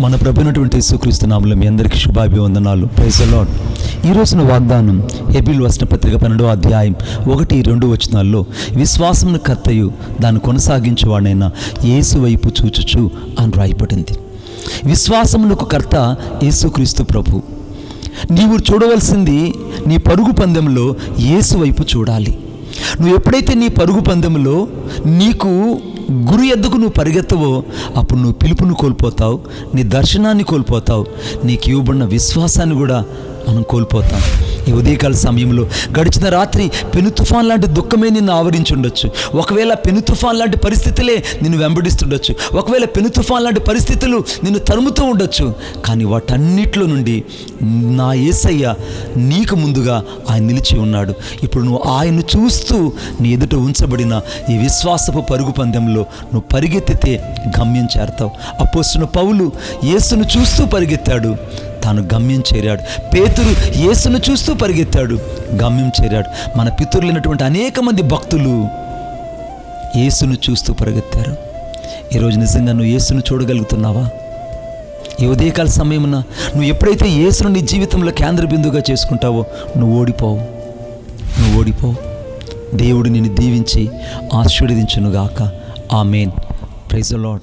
మన ప్రభునటువంటి యేసుక్రీస్తు మీ అందరికీ శుభాభివందనాలు. ప్రైజ్ లాడ్ ఈ రోజున వాగ్దానం ఎబిల్ వచన పత్రిక పన్నెండో అధ్యాయం ఒకటి రెండు వచనాల్లో విశ్వాసమును కర్తయు దాన్ని కొనసాగించేవాడైన యేసు వైపు చూచుచు అని రాయబడింది. విశ్వాసమునకు కర్త యేసుక్రీస్తు ప్రభు. నీవు చూడవలసింది నీ పరుగు పందెంలో యేసు వైపు చూడాలి. నువ్వు ఎప్పుడైతే నీ పరుగు పందెంలో నీకు గురు ఎద్దుకు నువ్వు పరిగెత్తవో అప్పుడు నువ్వు పిలుపును కోల్పోతావు నీ దర్శనాన్ని కోల్పోతావు నీకు ఇవ్వబడిన విశ్వాసాన్ని కూడా మనం కోల్పోతాం. ఈ ఉదయకాల సమయంలో గడిచిన రాత్రి పెను తుఫాన్ లాంటి దుఃఖమే నిన్ను ఆవరించుండొచ్చు. ఒకవేళ పెను తుఫాన్ లాంటి పరిస్థితులే నిన్ను వెంబడిస్తుండొచ్చు. ఒకవేళ పెను తుఫాన్ లాంటి పరిస్థితులు నిన్ను తరుముతూ ఉండొచ్చు. కానీ వాటన్నిటిలో నుండి నా ఏసయ్య నీకు ముందుగా ఆయన నిలిచి ఉన్నాడు. ఇప్పుడు నువ్వు ఆయన్ను చూస్తూ నీ ఎదుట ఉంచబడిన ఈ విశ్వాసపు పరుగు పందెంలో నువ్వు పరిగెత్తితే గమ్యం చేరతావు. అపోస్తున్న పౌలు యేసును చూస్తూ పరిగెత్తాడు. తాను గమ్యం చేరాడు. పేతురు యేసును చూస్తూ పరిగెత్తాడు. గమ్యం చేరాడు. మన పితరులైనటువంటి అనేక మంది భక్తులు యేసును చూస్తూ పరిగెత్తారు. ఈరోజు నిజంగా నువ్వు యేసును చూడగలుగుతున్నావా? ఈ ఉదయకాల సమయమున నువ్వు ఎప్పుడైతే యేసును నీ జీవితంలో కేంద్ర బిందుగా చేసుకుంటావో నువ్వు ఓడిపోవు. నువ్వు ఓడిపోవు. దేవుడు నిన్ను దీవించి ఆశీర్వదించునుగాక. ఆ మెయిన్ ప్రైజ్ లాడ్